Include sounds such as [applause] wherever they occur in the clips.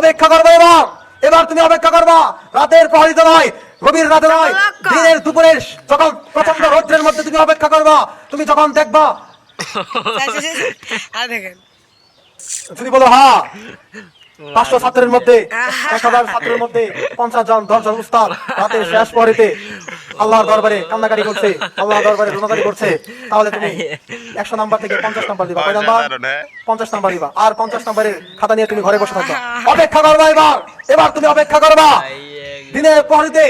অপেক্ষা করব এবার এবার তুমি অপেক্ষা করবা। রাতের প্রহরিত নয় গভীর রাতে নয় দিনের দুপুরের যখন প্রচণ্ড রৌদ্রের মধ্যে তুমি অপেক্ষা করবা তুমি যখন দেখবা তুমি দেখেন। যদি বলো হ্যাঁ। পাঁচশো ছাত্রের মধ্যে এক হাজার ছাত্রের মধ্যে পঞ্চাশ জন দশ জন উস্তাদ। রাতের শেষ পরেতে আল্লাহর দরবারে কান্নাকারি করছে আল্লাহর দরবারে রোনাকারি করছে। তাহলে তুমি একশো নাম্বার থেকে পঞ্চাশ নাম্বার দিবা। কয় নাম্বার? পঞ্চাশ নাম্বার দিবা। আর পঞ্চাশ নাম্বারের খাতা নিয়ে তুমি ঘরে বসে থাকবা। অপেক্ষা করবা এবার। এবার তুমি অপেক্ষা করবা। দিনের প্রহরীতে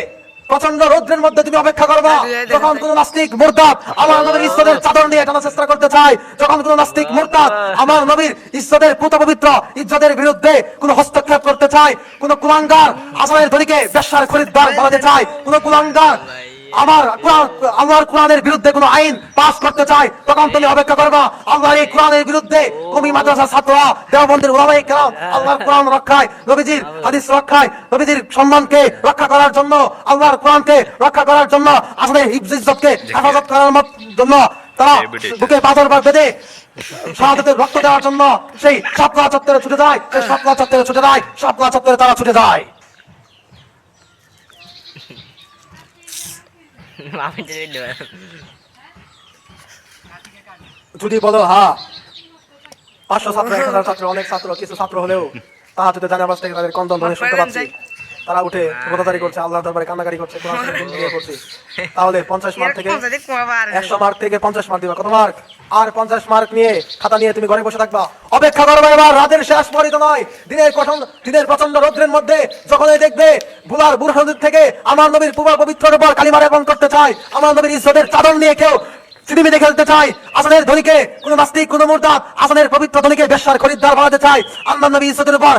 প্রচণ্ড রৌদ্রের মধ্যে তুমি অপেক্ষা করবা যখন কোন নাস্তিক মুরতাদ আমার নবীর ঈশ্বরের চাদর নিয়ে টানার চেষ্টা করতে চায় যখন কোন নাস্তিক মুরতাদ আমার নবীর ঈশ্বরের পুত পবিত্র ইজ্জতের বিরুদ্ধে কোন হস্তক্ষেপ করতে চায় কোন কুলাঙ্গার আসামের ধরিকে ব্যবসার খরিদ্দার বলাতে চায় কোন কুলাঙ্গার আমার আল্লাহর কোরআনের বিরুদ্ধে কোন আইন পাস করতে চায় তখন তুমি অপেক্ষা করবা আল্লাহর এই কোরআনের বিরুদ্ধে মাদ্রাসার ছাত্ররা দেওবন্দের ওলামাই কেরাম আল্লাহর কোরআন রক্ষায় নবীজির হাদিস রক্ষায় নবীজির সম্মানকে রক্ষা করার জন্য আল্লাহর কোরআনকে রক্ষা করার জন্য আসলে ইজ্জতকে হেফাজত করার জন্য তারা বুকে পাথর বেঁধে শাহাদাতের রক্ত দেওয়ার জন্য সেই সাপলা চত্বরে ছুটে যায় সেই সাপলা চত্বরে ছুটে যায় সাপলা চত্বরে তারা ছুটে যায়। [laughs] যদি বলো হা পাঁচশো ছাত্র এক হাজার ছাত্র অনেক ছাত্র কিছু ছাত্র হলেও তাহাতে যদি জানাবাস থেকে তাদের কন্দন ধরে শুনতে পাচ্ছি। তারা উঠে রোদাদারি করছে আল্লাহ দরবারে কান্নাকারি করছে গুনগুনিয়ে পড়ছে। তাহলে পঞ্চাশ মার্ক থেকে একশো মার্ক থেকে পঞ্চাশ মার্ক দিবা। কত মার্ক আর পঞ্চাশ মার্ক নিয়ে খাতা নিয়ে তুমি ঘরে বসে থাকবা। অপেক্ষা করবে এবার রাতের শেষ পরিত নয়। দিনের কঠোর দিনের প্রচণ্ড রৌদ্রের মধ্যে যখনই দেখবে বুলার বুরহানুর থেকে আমার নবীর পুবা পবিত্রের উপর কালিমা রেপন করতে চায় আমার নবীর ইজ্জতের চাদর নিয়ে কেউ পৃথিবীতে খেলতে চায় আসনের ধনীকে কোন নাস্তিক কোন মুরদাদ আসনের পবিত্র ধনীকে বেশ্যার খরিদ্দার বানাতে চায় আল্লাহ নবী ইজ্জতের উপর